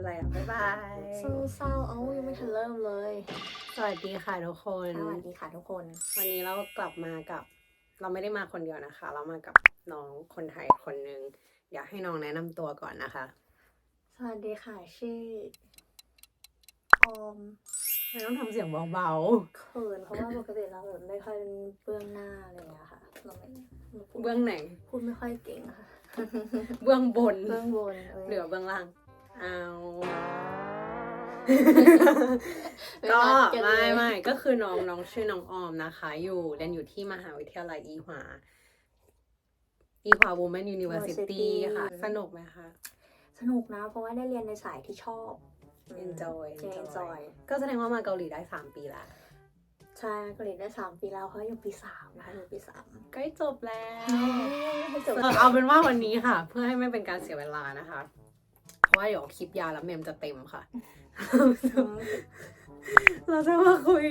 เป็นไรอะ บ๊ายบาย เศร้าๆเอ้ายังไม่ทันเริ่มเลย สวัสดีค่ะทุกคน สวัสดีค่ะทุกคน วันนี้เรากลับมากับ เราไม่ได้มาคนเดียวนะคะ เรามากับน้องคนไทยคนหนึ่งอยากให้น้องแนะนำตัวก่อนนะคะ สวัสดีค่ะ ชื่อออมไม่ต้องทำเสียงเบาเขินเพราะว่าปกติเราแบบไม่ค่อยเป็นเบื้องหน้าอะไรอย่างเงี้ยค่ะ เราไม่เราพูๆดเบื้องไหน พูดไม่ค่อยเก่งอะค่ะ เบื้องบน เบื้องบนเออ เหลือเบื้องล่าง เอาไม่ก็นัดกันเลยไม่ไม่ก็คือน้องน้องชื่อน้องออมนะคะ อยู่เรียนอยู่ที่มหาวิทยาลัยอีหวาอีหวา Women University ค่ะ สนุกไหมคะ สนุกนะ เพราะว่าได้เรียนในสายที่ชอบ enjoy เ enjoy ก็แสดงว่ามาเกาหลีได้สามปีละใช่ก็เรียนได้สามปีแล้วเขาอยู่ปีสามนะคะอยู่ปีสามใกล้จบแล้วให้จบเอาเป็นว่าวันนี้ค่ะ เพื่อให้ไม่เป็นการเสียเวลานะคะเพราะ ว่าเดี๋ยวคลิปยาวแล้วเมมจะเต็มค่ะ เราจะมาคุย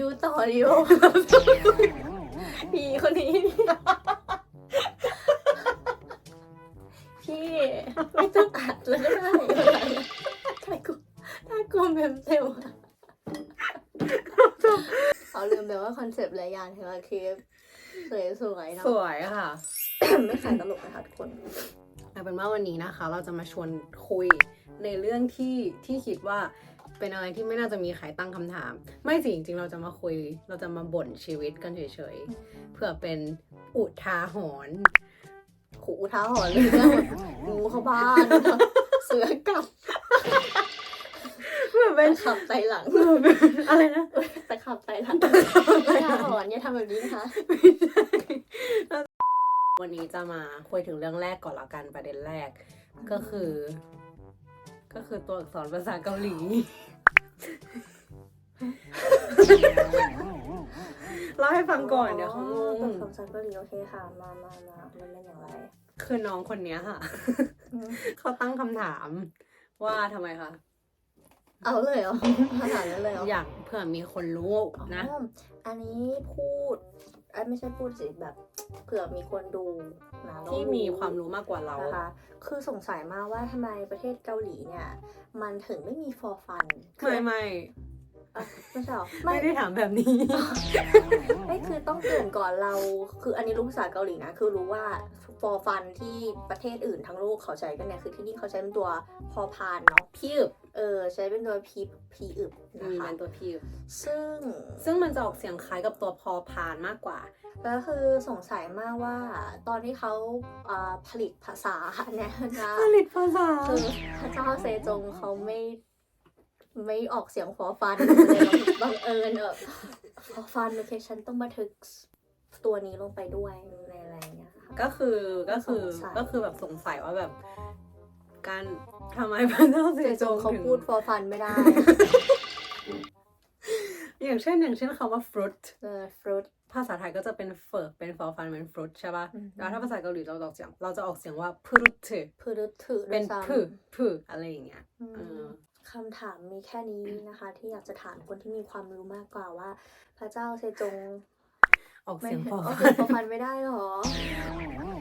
ดูต่อดิโอพี่คนนี้ พี่ ไม่ต้องอัดแล้วก็ได้ถ้ากูถ้ากูเมมเต็มอะเขาลืมไปว่าคอนเซปต์รายการของเราคือสวยๆเนาะสวยค่ะ ไม่ขายตลกนะคะทุกคน เอาเป็นว่าวันนี้นะคะ เราจะมาชวนคุยในเรื่องที่ที่คิดว่าเป็นอะไรที่ไม่น่าจะมีใครตั้งคำถาม ไม่สิจริงๆ เราจะมาคุย เราจะมาบ่นชีวิตกันเฉยๆเพื่อเป็นอุทาหรณ์ขู่อุท้าหอนเลยเรื่องแบบงูเข้าบ้านเสือกัดเพื่อเป็เป็นนขับไตหลังเพื่อเป็นอะไรนะตะขับไตหลังอุท้าหอนอย่าทำแบบนี้นะคะไม่ใช่ วันนี้จะมาคุยถึงเรื่องแรกก่อนละกันประเด็นแรก ก็คือ ก็คือตัวอักษรภาษาเกาหลี เล่าให้ฟังก่อนเดี๋ยวเขางตัวงของซันเกาหลีโอเคค่ะ มามามามันเป็นอย่างไร คือน้องคนเนี้ยค่ะ เขาตั้งคำถามว่าทำไมคะ เอาเลยเหรอขนาดนั้นเลยเหรออยากเผื่อมีคนรู้นะอ๋ออันนี้พูดเอ้ยไม่ใช่พูดสิแบบเผื่อมีคนดูนะแล้วที่มีความรู้มากกว่าเรานะคะ คือสงสัยมากว่าทำไมประเทศเกาหลีเนี่ย มันถึงไม่มี for fun ไม่ไม่ อะไม่ใช่เหรอไม่ได้ถามแบบนี้ ไม่คือต้องเกรินก่อนเรา คืออันนี้รู้ภาษาเกาหลีนะ คือรู้ว่า for fun ที่ประเทศอื่นทั้งโลกเขาใช้กันเนี่ย คือที่นี่เขาใช้เป็นตัวพอพานเนาะพี่อึบเออ ใช้เป็นตัวพีพีอึบนะมีคะเป็นตัวพี่อึบซึ่งซึ่งมันจะออกเสียงคล้ายกับตัวพอพานมากกว่าแล้วคือสงสัยมากว่าตอนที่เขาอ่าผลิตภาษาเนี่ยนะผลิตภาษา คือพระเจ้าเซจงเขาไม่ ไม่ออกเสียงฟอฟันเลยบังเอิญเออฟอฟันโอเคฉันต้องบันทึกตัวนี้ลงไปด้วยในอะไรอย่างเงี้ยค่ะก็คือก็คือสงสัยก็คือแบบสงสัยว่าแบบ การทำไมพระเจ้าเสเซจจงงเขาถึงพูดฟอฟันไม่ได้ อย่างเช่นอย่างเช่นคำว่า fruit เออฟรุตภาษาไทยก็จะเป็นเฟิร์เป็นฟอฟันเป็น fruit ใช่ป่ะอืมแล้วถ้าภาษาเกาหลีเราออกเสียง เราจะออกเสียงว่า fruit พืรุถือเป็นด้วยซ้ำพืพือะไรอย่างเงี้ยอืมเออ คำถามมีแค่นี้นะคะ ที่อยากจะถามคนที่มีความรู้มากกว่าว่า พระเจ้าเซจงออกไม่เสียงฟอออกฟัเสียนงฟอฟันไม่ได้หรอ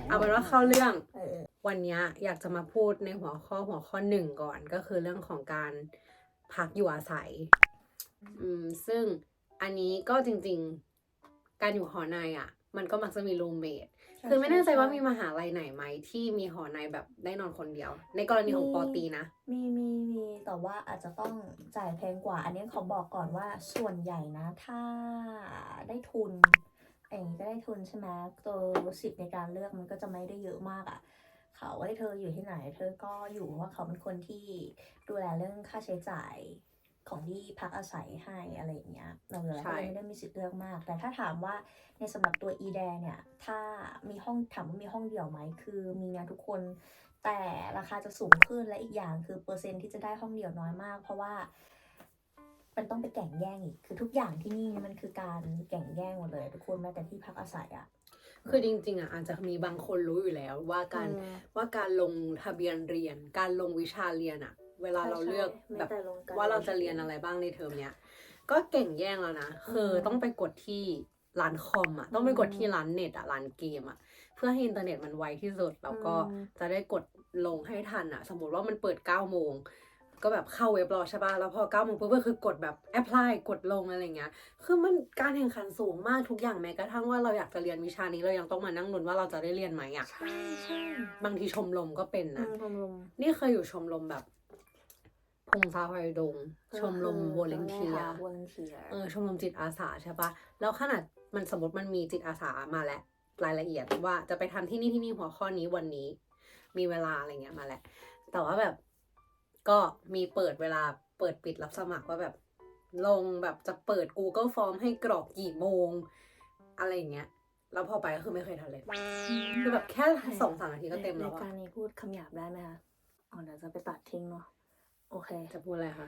เอาเป็นว่าเข้าเรื่องเออวันเนี้ยอยากจะมาพูดในหัวข้อหัวข้อหนึ่งก่อน ก็คือเรื่องของการพักอยู่อาศัย อืม ซึ่งอันนี้ก็จริง ๆ การอยู่หอในอะ มันก็มักจะมีรูมเมท คือไม่แน่ใจว่ามีมหาลัยไหนไหมที่มีหอในแบบได้นอนคนเดียว ในกรณีของปอตีนะ มีมีมีแต่ว่าอาจจะต้องจ่ายแพงกว่า อันนี้ขอบอกก่อนว่าส่วนใหญ่นะ ถ้าได้ทุนเองก็ได้ทุนใช่ไหมตัวสิทธิ์ในการเลือกมันก็จะไม่ได้เยอะมากอะ่ะเขาให้เธออยู่ที่ไหน เธอก็อยู่ว่าเขาเป็นคนที่ดูแลเรื่องค่าใช้จ่าย ของที่พักอาศัยให้อะไรอย่างเงี้ยเราเลยใช่ก็เลยไม่ได้มีสิทธิ์เลือกมาก แต่ถ้าถามว่าในสำหรับตัวอีแดเนี่ยถ้ามีห้องถามว่ามีห้องเดี่ยวไหมคือมีนะทุกคน แต่ราคาจะสูงขึ้นและอีกอย่างคือเปอร์เซ็นต์ที่จะได้ห้องเดี่ยวน้อยมาก เพราะว่ามันต้องไปแข่งแย่งอีก คือทุกอย่างที่นี่มันคือการแข่งแย่งหมดเลย ทุกคนแม้แต่ที่พักอาศัยอะคือจริงๆอะอาจจะมีบางคนรู้อยู่แล้วว่าการอืมว่าการลงทะเบียนเรียน การลงวิชาเรียนอะ เวลาเราเลือกใช่แบบแม้แต่ลงกว่าเราจะเรียนอะไรบ้างในเทอมเนี้ยก็เก่งแย่งแล้วนะคือต้องไปกดที่ร้านคอมอะต้องไปกดที่ร้านเน็ตอะร้านเกมอะเพื่อให้อินเทอร์เน็ตมันไวที่สุดแล้วก็อืมจะได้กดลงให้ทันอะ สมมติว่ามันเปิด9ก้าโมงก็แบบเข้าเว็บรอใช่ป่ะแล้วพอเก้าโมงปุ๊บก็คือกดแบบแอพพลายกดลงอะไรเงี้ยคือมันการแข่งขันสูงมากทุกอย่างแม้กระทั่งว่าเราอยากจะเรียนวิชานี้เรายังต้องมานั่งลุ้นว่าเราจะได้เรียนไหมอะใช่ใช่บางทีชมรมก็เป็นอืนะมชมรมนี่เคยอยู่ชมรมแบบ พงซาไฟดง ชมรมวอลเนเทียวอลเนเทียเออชมรมจิตอาสาใช่ปะแล้วขนาดมันสมมติมันมีจิตอาสามาแล้วรายละเอียดว่าจะไปทำที่นี่ที่นี่หัวข้อนี้วันนี้ มีเวลาอะไรเงี้ยมาแล้วแต่ว่าแบบก็มีเปิดเวลาเปิดปิดรับสมัครว่าแบบลงแบบจะเปิด Google Form ให้กรอกกี่โมง อะไรอย่างเงี้ย แล้วพอไปก็คือไม่เคยทันเลยคือแบบแค่สองสามนาทีก็เต็มแล้วในอะการนี้พูดคำหยาบได้ไหมคะอ๋อเดี๋ยวจะไปตัดทิ้งเนาะ โอเค จะพูดอะไรคะ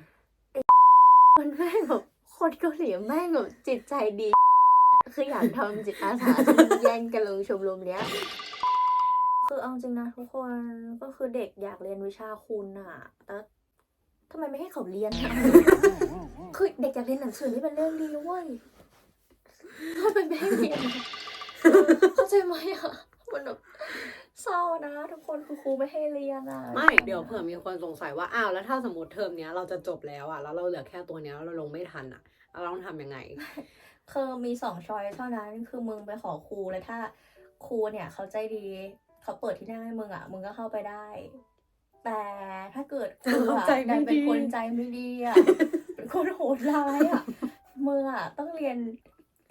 มันแม่งแบบคนเกาหลีแม่งแบบจิตใจดี คืออยากทำจิตอาสาจนแย่งกันลงชมรมเนี้ย คือเอาจริงนะทุกคนก็คือเด็กอยากเรียนวิชาคุณอะแต่ทำไมไม่ให้เขาเรียนอะคือเด็กอยากเรียนหนังสือนี่เป็นเรื่องดีเว้ยทำไมไม่ให้เรียนอะเออเข้าใจไหมอะมันแบบ เศร้านะทุกคนคือครูไม่ให้เรียนอะไม่เดี๋ยวเผื่อมีคนสงสัยว่าอ้าวแล้วถ้าสมมติเทอมเนี้ยเราจะจบแล้วอะแล้วเราเหลือแค่ตัวเนี้ยแล้วเราลงไม่ทันอะเราต้องทำยังไง คือมีสองช้อยเท่านั้นคือมึงไปขอครูแล้วถ้าครูเนี่ยเขาใจดีเขาเปิดที่นั่งให้มึงอะมึงก็เข้าไปได้ แต่ถ้าเกิดครูอะใจไม่ดันเป็นดี คนใจไม่ดีอะเป็นคนโหดร้ายอะมึงอะต้องเรียน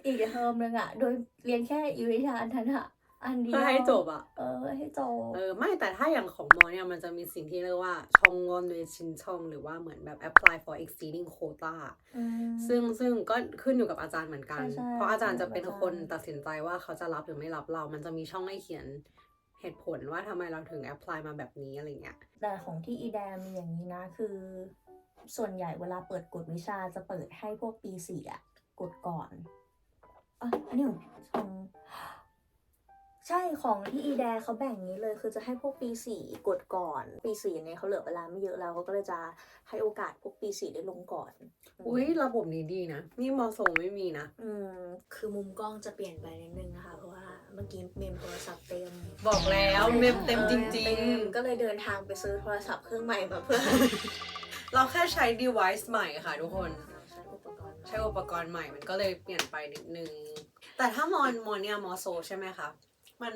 อีกเทอมนึงอะโดยเรียนแค่อีวิชาอันนั้นอะ อันเดียวเพื่อให้จบอะเออให้จบ เออไม่แต่ถ้าอย่างของมอเนี่ยมันจะมีสิ่งที่เรียกว่าช่องงอนเวชินช่องหรือว่าเหมือนแบบ apply for exceeding quota อืมซึ่งซึ่งก็ขึ้นอยู่กับอาจารย์เหมือนกัน ใช่ใช่ เพราะอาจารย์จะเป็นอาจารย์คนตัดสินใจว่าเขาจะรับหรือไม่รับเรา มันจะมีช่องให้เขียนเหตุผลว่าทำไมเราถึง apply มาแบบนี้อะไรเงี้ย แต่ของที่อีแดมมีอย่างนี้นะคือ ส่วนใหญ่เวลาเปิดกฎวิชาจะเปิดให้พวกปีสี่อะกดก่อนอะอันนี้ของ ใช่ของที่อีแดเขาแบ่งอย่างนี้เลย คือจะให้พวกปีสี่กดก่อน ปีสี่เนี่ยเขาเหลือเวลาไม่เยอะแล้วเขาก็เลยจะให้โอกาสพวกปีสี่ได้ลงก่อน อุ้ยระบบนี้ดีนะ นี่มอทรงไม่มีนะ อืมคือมุมกล้องจะเปลี่ยนไปนิดนึงนะคะ เพราะว่าเมื่อกี้เมมโทรศัพท์เต็ม บอกแล้วเมมเต็มจริงเต็มก็เลยเดินทางไปซื้อโทรศัพท์เครื่องใหม่มาเพื่อๆเราแค่ใช้ device ใหม่ค่ะทุกคนใช้อุปกรณ์ใช้อุปกรณ์ใหม่มันก็เลยเปลี่ยนไปนิดนึง แต่ถ้ามอนมอนเนี่ยมอโซใช่ไหมคะ มัน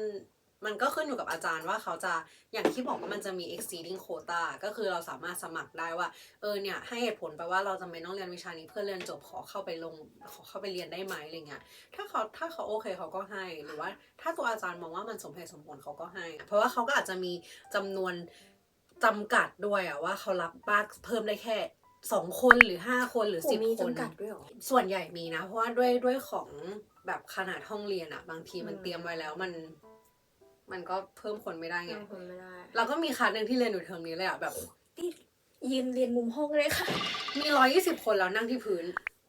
มันก็ขึ้นอยู่กับอาจารย์ว่าเขาจะอย่างที่บอกว่ามันจะมี exceeding quota ก็คือเราสามารถสมัครได้ว่า เออเนี่ยให้เหตุผลไปว่าเราจะไม่ต้องเรียนวิชานี้เพื่อเรียนจบขอเข้าไปลงขอเข้าไปเรียนได้ไหมอะไรเงี้ยถ้าเขาถ้าเขาโอเคเขาก็ให้หรือว่า ถ้าตัวอาจารย์มองว่ามันสมเหตุสมผลเขาก็ให้ เพราะว่าเขาก็อาจจะมีจำนวนจำกัดด้วยอะว่าเขารับมากเพิ่มได้แค่สองคนหรือห้าคนหรือโอ้สิบมีคนจำกัดด้วยเหรอส่วนใหญ่มีนะ เพราะว่าด้วยด้วยของ แบบขนาดห้องเรียนอะบางทีมันอืมเตรียมไว้แล้วมัน มันก็เพิ่มคนไม่ได้ไง คนไม่ได้ เราก็มีคลาสหนึ่งที่เรียนอยู่เทอมนี้เลยอะแบบยืนเรียนมุมห้องเลยค่ะ มีร้อยยี่สิบคนแล้วนั่งที่พื้น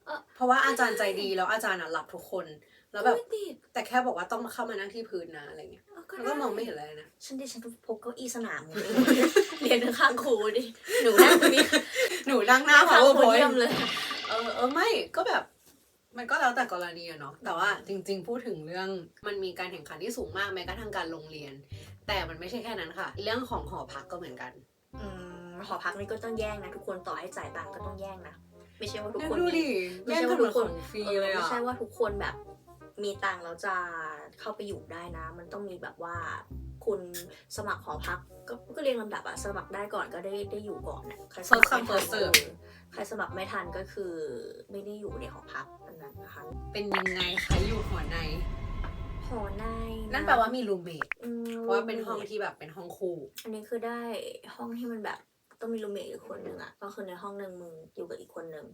เอ่อ เพราะว่าอาจารย์ใจดีแล้วอาจารย์อะรับทุกคน แล้วแบบ ไม่ติดแต่แค่บอกว่าต้องมาเข้ามานั่งที่พื้นนะอะไรเงี้ยเอาแล้วก็มองไม่เห็นอะไรนะฉันดิฉันพกเก้าอี้สนามเลยเรียนข้างๆครูดิหนูนั่งตรงนี้หนูนั่งหน้า ข้าง powerpoint โพเดียมเลย เออเออไม่ก็แบบ มันก็แล้วแต่กรณีอะเนาะแต่ว่าจริง ๆ พูดถึงเรื่องมันมีการแข่งขันที่สูงมากแม้กระทั่งการลงเรียน แต่มันไม่ใช่แค่นั้นค่ะ เรื่องของหอพักก็เหมือนกันอืมหอพักนี่ก็ต้องแย่งนะทุกคนต่อให้จ่ายตังค์ก็ต้องแย่งนะไม่ใช่ว่าทุกคนดูมีดิไม่แย่งใช่กันว่าเหมืทุอนกคนของฟรีเออเลยไม่อะใช่ว่าทุกคนแบบ มีตังค์แล้วจะเข้าไปอยู่ได้นะ มันต้องมีแบบว่า คุณสมัครหอพักก็ก็เรียงลำดับอะสมัครได้ก่อนก็ได้ได้อยู่ก่อนนะใครสมัครไม่ทัน First come, first serve เออใครสมัครไม่ทันก็คือไม่ได้อยู่ในหอพักอันนั้นนะคะเป็นยังไงคะอยู่หัวใน หอในนั่นแปลว่ามีรูเมทอืม เพราะว่าเป็นห้องที่แบบเป็นห้องคู่ อันนี้คือได้ห้องที่มันแบบต้องมีรูเมทอีกคนหนึ่งอะก็คือในห้องหนึ่งมึงอยู่กับอีกคนหนึ่ง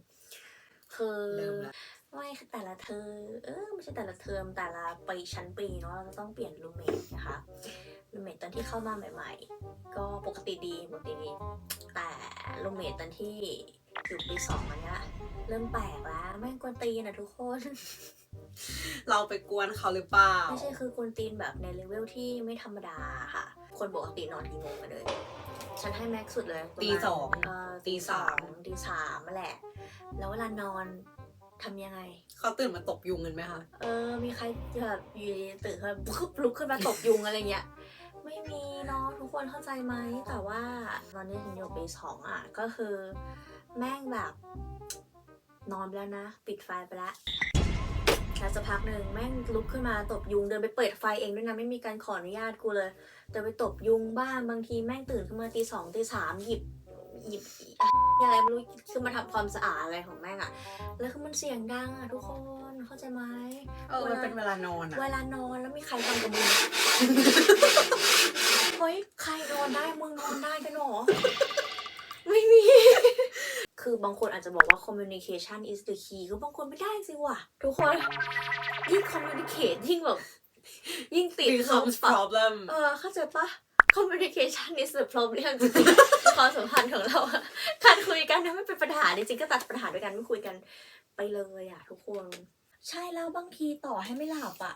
คือเริ่มละ ไม่คือแต่ละเทอมเออไม่ใช่แต่ละเทอมแต่ละปีชั้นปีเนาะเราจะต้องเปลี่ยนรูเมทนะคะรูเมทตอนที่เข้ามาใหม่ ๆ ก็ปกติดีปกติดี แต่รูเมทตอนที่อยู่ปีสองอันเนี้ยเริ่มแปลกแล้วไม่งกวนตีนอะทุกคน เราไปกวนเขาหรือเปล่า ไม่ใช่คือกวนตีนแบบในเลเวลที่ไม่ธรรมดาค่ะ คนปกตินอนกี่โมงกันเลย ฉันให้แม็กซ์สุดเลยประมาณตีสอง เอ่อตีสามตีสามนั่นแหละ แล้วเวลานอน ทำยังไง เขาตื่นมาตบยุงกันไหมคะ เออ มีใครแบบอยู่ดีๆตื่นขึ้นมาปุ๊บลุกขึ้นมาตบยุงอะไรเงี้ย ไม่มีเนาะทุกคนเข้าใจไหม แต่ว่าตอนนี้ฉันอยู่ปีสองอะ ก็คือแม่งแบบ นอนไปแล้วนะ ปิดไฟไปแล้วแล้วสักพักหนึ่งแม่งลุกขึ้นมาตบยุงเดินไปเปิดไฟเองด้วยนะไม่มีการขออนุญาตกูเลยเดินไปตบยุงบ้างบางทีแม่งตื่นขึ้นมาตีสองตีสามหยิบ หยิบอะไรไม่รู้คือมาทำความสะอาดอะไรของแม่งอะแล้วคือมันเสียงดังอะทุกคนเข้าใจไหมเออมันเป็นเวลานอนอะเวลานอนแล้วมีใครทำกับมึงเฮ้ยใครนอนได้มึงนอนได้กันหรอไม่มี คือบางคนอาจจะบอกว่า communication is the key ก็บางคนไม่ได้สิว่ะ ทุกคน ยิ่ง communicate ยิ่งแบบ ยิ่งติด becomes ปะ problem เออเข้าใจปะ communication is the problem จริงๆ ความสัมพันธ์ของเราอะการคุยกันถ้าไม่เป็นปัญหาจริงๆก็ตัดปัญหาด้วยกันไม่คุยกัน ไปเลยอะทุกคนใช่แล้วบางทีต่อให้ไม่หลับอะ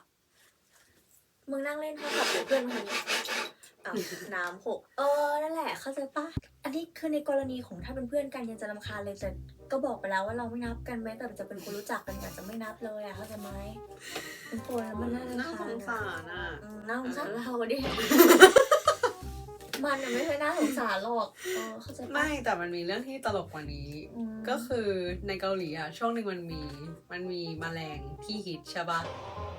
มึงนั่งเล่นโทรศัพท์กับเพื่อนคนนี้อ้าวน้ำหกเออนั่นแหละเข้าใจปะอันนี้คือในกรณีของถ้าเป็นเพื่อนกันยังจะรำคาญเลยแต่ก็บอกไปแล้วว่าเราไม่นับกันแม้แต่จะเป็นคนรู้จักกันอยากจะไม่นับเลยอะเข้าใจไหมทุกคนแล้วมันน่ารำน่าคาสญงอะสารอะอืมน่าสงสารเราดิ มันน่ะไม่ใช่น่าสงสารหรอกเออเข้าใจปะไม่แต่มันมีเรื่องที่ตลกกว่านี้ อืมก็คือในเกาหลีอะ ช่วงหนึ่งมันมีมันมีแมลงที่ฮิตใช่ปะ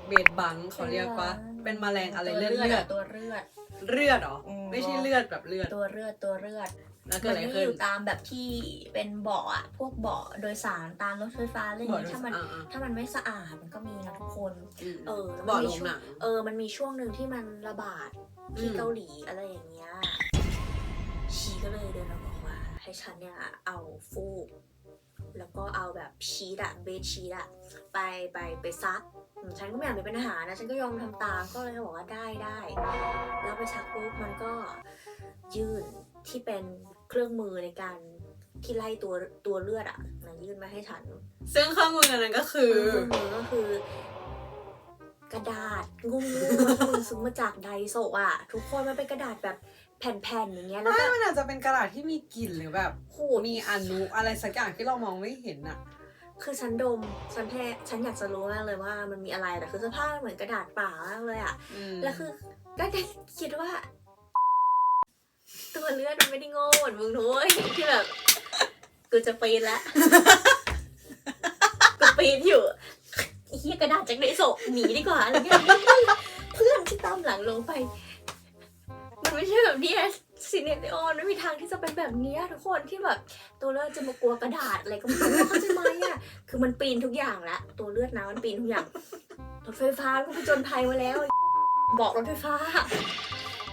เบดบังเขาเรียกว่าเป็นแมลงอะไรเลือดเลือดตัวเลือด เลือดเหรออืม ไม่ใช่เลือดแบบเลือดตัวเลือดตัวเลือด แล้วเกิมัดอะไรไม่ขึ้อนยู่ตามแบบที่เป็นเบาะอะพวกเบาะโดยสารตามรถไฟฟ้าอะไรอย่างบอกเงี้ยดูถ้ามันอ่าถ้ามันไม่สะอาดมันก็มีนะทุกคนๆเออแล้วบมัอนกมีลงช่วงหนัง เออ มันมีช่วงหนึ่งที่มันระบาดที่อืม เกาหลีอะไรอย่างเงี้ยชี ก็เลยเดินมาบอกว่าให้ฉันเนี่ยเอาฟูก แล้วก็เอาแบบชีตอะเบสชีตอะไปไปไปซักอืมฉันก็ไม่อยากมีปัญหานะ ฉันก็ยอมทำตามก็เลยบอกว่าได้ได้ แล้วไปซักปุ๊บมันก็ยื่นที่เป็นเครื่องมือในการที่ไล่ตัวตัวเลือดอะนะยื่นมาให้ฉัน ซึ่งเครื่องมือนั้นก็คือเครื่องมือก็คือ กระดาษงูๆที่มึงซื้อมาจากไดโซะอะทุกคนมันเป็นกระดาษแบบ แผ่นๆอย่างเงี้ยแล้วไม่ก็มันอาจจะเป็นกระดาษที่มีกลิ่นหรือแบบโหมีอนุอะไรสักอย่างที่เรามองไม่เห็นอะคือฉันดมฉันแค่ฉันอยากจะรู้มากเลยว่ามันมีอะไรแต่คือสภาพมันเหมือนกระดาษเปล่ามากเลยอะอืมแล้วคือก็ได้คิดว่า ตัวเลือดมันไม่ได้โง่เหมือนมึงนุ้ยที่แบบกูจะปีนละกูปีนอยู่เฮียกระดาษจากไดโซะหนีดีกว่าอะไรเงี้ยเพื่อนที่ตามหลังลงไปมัน ไม่ใช่แบบเนี้ยซีเนติออนไม่มีทางที่จะเป็นแบบเนี้ยทุกคนที่แบบตัวเลือดจะมากลัวกระดาษอะไรก็ไม่รู้เข้าใจไหมอะคือมันปีนทุกอย่างละตัวเลือดนะมันปีนทุกอย่างรถไฟฟ้าก็ไปจนภัยมาแล้ว บอกรถไฟฟ้า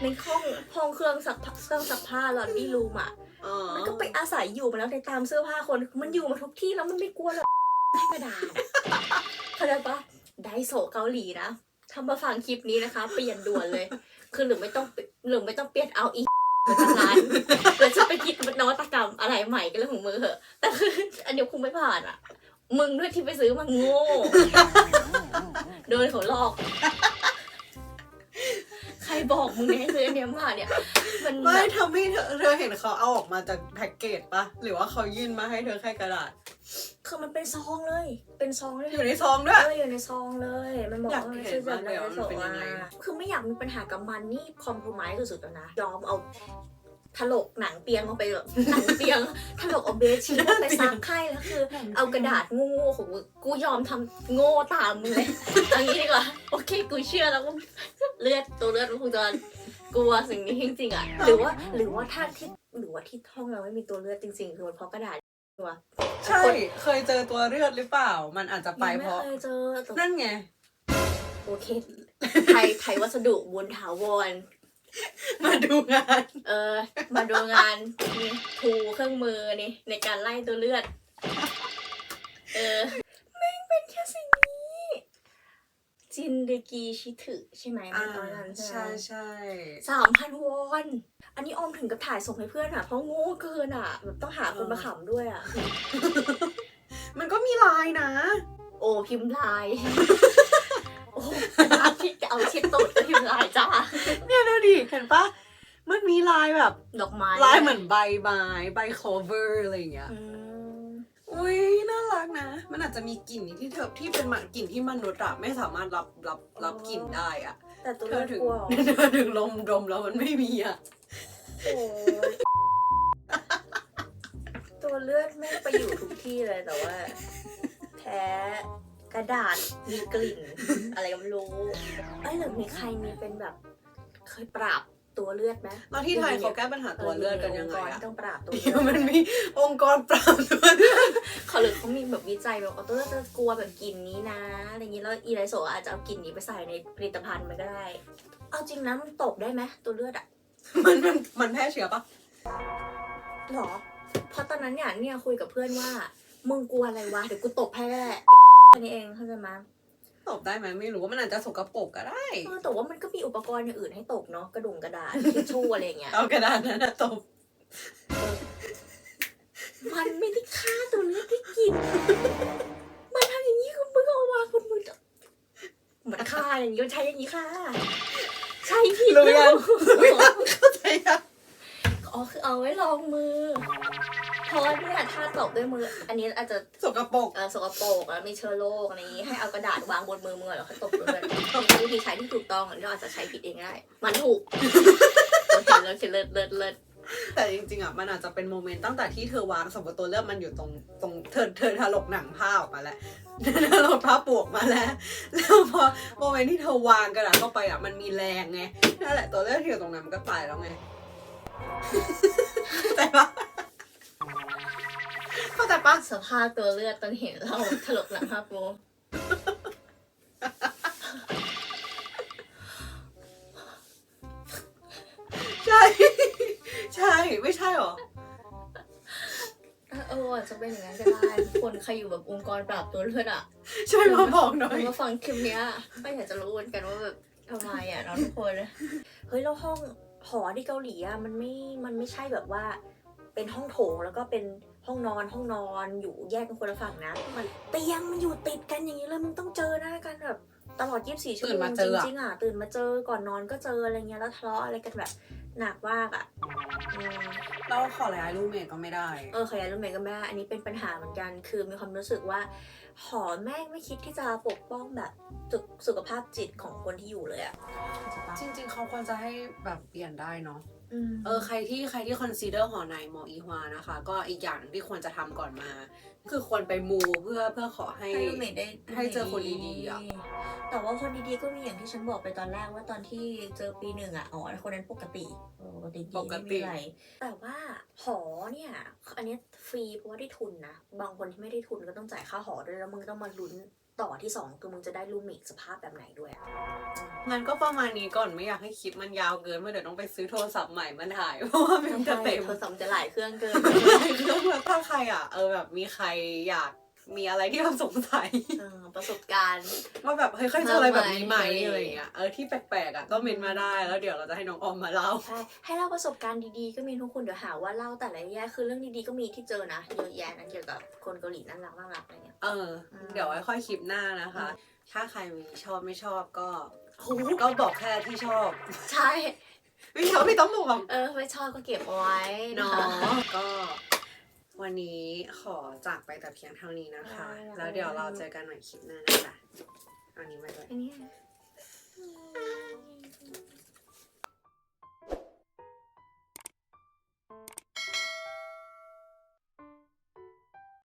ในห้องห้องเครื่องซักผ้าเครื่องซักผ้าหลอดดี้รูมอะอ๋อมันก็ไปอาศัยอยู่มาแล้วในตามเสื้อผ้าคน มันอยู่มาทุกที่แล้วมันไม่กลัวหรอกให้กระดาษอะเข้าใจปะไดโซะเกาหลีนะถ้ามาฟังคลิปนี้นะคะ เปลี่ยนด่วนเลย คือหรือไม่ต้องหรือไม่ต้องเปลี่ยนเอาอีกเหมือนทางานแล้วจะไปคิดนวัตกรรมอะไรใหม่ก็เรื่องของมือเหอะ แต่คืออันเดียวคงไม่ผ่านอะ มึงด้วยที่ไปซื้อมาโง่ โดนเขาหลอก ใครบอกมึงเนี่ยให้ซื้ออันเนี้ยมาเนี่ย มันแบไม่บทำให้เธอเธอเห็นเขาเอาออกมาจากแพ็กเกจปะหรือว่าเขายื่นมาให้เธอแค่กระดาษ คือมันเป็นซองเลย เป็นซองเลยอยู่ในซองด้วย เอออยู่ในซองเลย มันบอกอยากว่ามันเห็นชื่อแบบมากเลยว่ามันเป็นยังไงคือไม่อยากมีปัญหากับมันนี่คอม p r o m i s e สุดๆแล้วนะ ยอมเอา ถลกหนังเปียงลงไปแบบหนังเปียงถลกเอาเบสชีทไปซักให้แล้วคือ เอากระดาษโง่ๆของมึงกูยอมทำโง่ตามมึงเลยเอางี้ดีกว่าโอเคกูเชื่อแล้วว่าเลือดตัวเลือดมันคงจะกลัวสิ่งนี้จริงๆอะหรือว่าหรือว่าถ้าที่หรือว่าที่ท้องเราไม่มีตัวเลือดจริงๆคือมันเพราะกระดาษตัวใช่เคยเจอตัวเลือดหรือเปล่า มันอาจจะไปยังเพไม่ราะเคยเจอแต่นั่นไงโอเคไทยไทยวัสดุบุญถาวร มาดูงาน เออ มาดูงานนี่ทูเครื่องมือนี่ในการไล่ตัวเลือด เออแม่งเป็นแค่สิ่งนี้จินเดกีชิถึใช่ไหมอ่าตอนนั้นใช่ใช่ไหมใช่สามพันวอนอันนี้ออมถึงกับถ่ายส่งให้เพื่อนอะเพราะโง่เกินอะแบบต้องหาคนมาขำด้วยอะ มันก็มีลายนะ โอ้พิมพ์ลาย โอ้ร้านที่จะเอาเช็ดตูดก็พิมพ์ลายจ้าเนี่ยดูดิ เห็นปะมันมีลายแบบดอกไม้ลายเหมือนใบไม้ใบ cover อะไรอย่างเงี้ยอืมอุ้ยน่ารัรักนะ มันอาจจะมีกลิ่นที่เธอที่เป็นมันกลิ่นที่มนุษย์อะไม่สามารถรับรับรับกลิ่นได้อะแต่ตัวเธเลืออดถึงกลัวเหรอเธอถึงลมดมแล้วมันไม่มีอะโอ้ยตัวเลือดไม่งไปอยู่ทุกที่เลยแต่ว่า แพ้กระดาษมีกลิ่น อะไรก็ไม่รู้ไอ้ยหรือมีใครมีเป็นแบบ เคยปราบตัวเลือดไหมแล้วที่ไทยเขาแก้ปัญหาตัวเลือดกันยังไงเออมีอะองค์กรที่ต้องปราบตัวเดี๋เลืยวอดมันมีองค์กรปราบตัวเลือดเขาหรือเขามีแบบวิจัยแบบเอาตัวเลือดจะกลัวแบบกลิ่นนี้นะอะไรอย่างนี้แล้วอีไรโซอาจจะเอากลิ่นนี้ไปใส่ในผลิตภัณฑ์มันก็ได้ เอาจริงนะมันตบได้ไหมตัวเลือดอะมันมันมันแพร่เชื้อปะหรอ เพราะตอนนั้นเนี่ยเนี่ยคุยกับเพื่อนว่า มึงกลัวอะไรวะเดี๋ยวกูตบให้ก็ได้แค่นี้เองเข้าใจไหม ตบได้ไหมไม่รู้ว่ามันอาจจะสกปรกก็ได้เออแต่ว่ามันก็มีอุปกรณ์อย่างอื่นให้ตบเนาะกระดุงกระดาษทิชชู่อะไรอย่างเงี้ยเอากระดาษนั้นนะตบมันไม่ได้ฆ่าตัวเลือดได้กินมันทำอย่างนี้คุณมึงเอามาคุณมึงจะมันฆ่าอย่างนี้มันใช้อย่างนี้ค่ะ ใช้ผิดรู้ยังรู้ยังเข้าใจยังอ๋อคือเอาไว้ลองมือ เพราะว่าเนี่ยถ้าตบด้วยมือ อันนี้อาจจะสกปรกเอ่อสกปรกแล้วมีเชื้อโรคอะไรอย่างนี้ให้เอากระดาษวางบนมือมือแล้วค่อยตบตัวเลยมีวิธีใช้ที่ถูกต้องอันนี้เราอาจจะใช้ผิดเองได้ มันถูกโอเคเลิศเลิศเลิศเลิศแต่จริงๆอะมันอาจจะเป็นโมเมนต์ตั้งแต่ที่เธอวางสมมติตัวเลือกมันอยู่ตรงตรงเธอเธอถลกหนังผ้าออกมาแล้วถลกผ้าปวกมาแล้ว แล้วพอโมเมนต์ที่เธอวางกระดาษเข้าไปอะมันมีแรงไงนั่นแหละตัวเลือกที่อยู่ตรงนั้นมันก็ตายแล้วไงเข้าใจปะ เข้าใจปะสภาพตัวเลือดตอนเห็นเราถลกหนังภาพโปใช่ ใช่ไม่ใช่หรอ เอออาจจะเป็นอย่างนั้นก็ได้ทุกคนใครอยู่แบบองค์กรปราบตัวเลือดอะช่วยมาบอกหน่อยมาฟังคลิปเนี้ยก็อยากจะรู้เหมือนกันว่าแบบทำไมอะเนาะทุกคนเฮ้ยแล้วห้องหอที่เกาหลีอะมันไม่มันไม่ใช่แบบว่าเป็นห้องโถงแล้วก็เป็น ห้องนอนห้องนอนอยู่แยกกันคนละฝั่งนะ มันเตียงมันอยู่ติดกันอย่างนี้เลยมึงต้องเจอหน้ากันแบบตลอด 24 ชั่วตื่โมนงมาจเจออะริงๆอะตื่นมาเจอก่อนนอนก็เจออะไรเงี้ยแล้วทะเลาะอะไรกันแบบหนักมากอะอืมเราขอย้ายรูมเมทก็ไม่ได้ เออขยายรูมเมทก็ไม่ได้ อันนี้เป็นปัญหาเหมือนกัน คือมีความรู้สึกว่า หอแม่งไม่คิดที่จะปกป้องแบบสุขสุขภาพจิตของคนที่อยู่เลยอะจริง ๆ เขาควรจะให้แบบเปลี่ยนได้เนาะอืม เออใครที่ใครที่ consider หอในมออีฮวานะคะ ก็อีกอย่างที่ควรจะทำก่อนมา คือควรไปมูเพื่อเพื่อขอให้ให้รูมเมทได้ให้เจอคนดีๆอะแต่ว่าคนดีๆก็มีอย่างที่ฉันบอกไปตอนแรกว่าตอนที่เจอปีหนึ่งอะอ๋อคนนั้นปกติเออปกติดีปกไม่ติมีอะไรแต่ว่าหอเนี่ย อันเนี้ยฟรีเพราะว่าได้ทุนนะบางคนที่ไม่ได้ทุนก็ต้องจ่ายค่าหอด้วยแล้วมึงก็ต้องมาลุ้น ต่อที่สองคือมึงจะได้รูมเมทสภาพแบบไหนด้วยอะงั้นก็ประมาณนี้ก่อนไม่อยากให้คลิปมันยาวเกินเพราะเดี๋ยวต้องไปซื้อโทรศัพท์ใหม่มาถ่ายเพราะว่ามันจะเต็มโทรศัพท์จะหลายเครื่องเกินเครื่องแบบถ้าใครอะเออแบบมีใครอยาก มีอะไรที่เราสงสัยเออประสบการณ์ ว่าแบบเฮ้ยเคยเจออะไรแบบนี้ไหมทำไมอะไรอย่างเงี้ยเออที่แปลกๆอะก็เมนมาได้แล้วเดี๋ยวเราจะให้น้องออมมาเล่า ใช่ให้เล่าประสบการณ์ดีๆ ก็มีทุกคนเดี๋ยวหาว่าเล่าแต่ละแย่คือเรื่องดีๆก็มีที่เจอนะเยอะแยะนะเกี่ยวกับคนเกาหลีน่ารักน่ารักอะไรเงี้ย เออ อืม เดี๋ยวไว้ค่อยคลิปหน้านะคะอืมถ้าใครมีชอบไม่ชอบก็ ก็บอกแค่ที่ชอบใช่ ไม่ชอบไม่ต้องบอก เออไม่ชอบก็เก็บเอาไว้เนาะเนาะก็ วันนี้ขอจากไปแต่เพียงเท่านี้นะคะได้แล้วเดี๋ยวเราเจอกันใหม่คลิปหน้านะคะอันนี้มาเลยอันนี้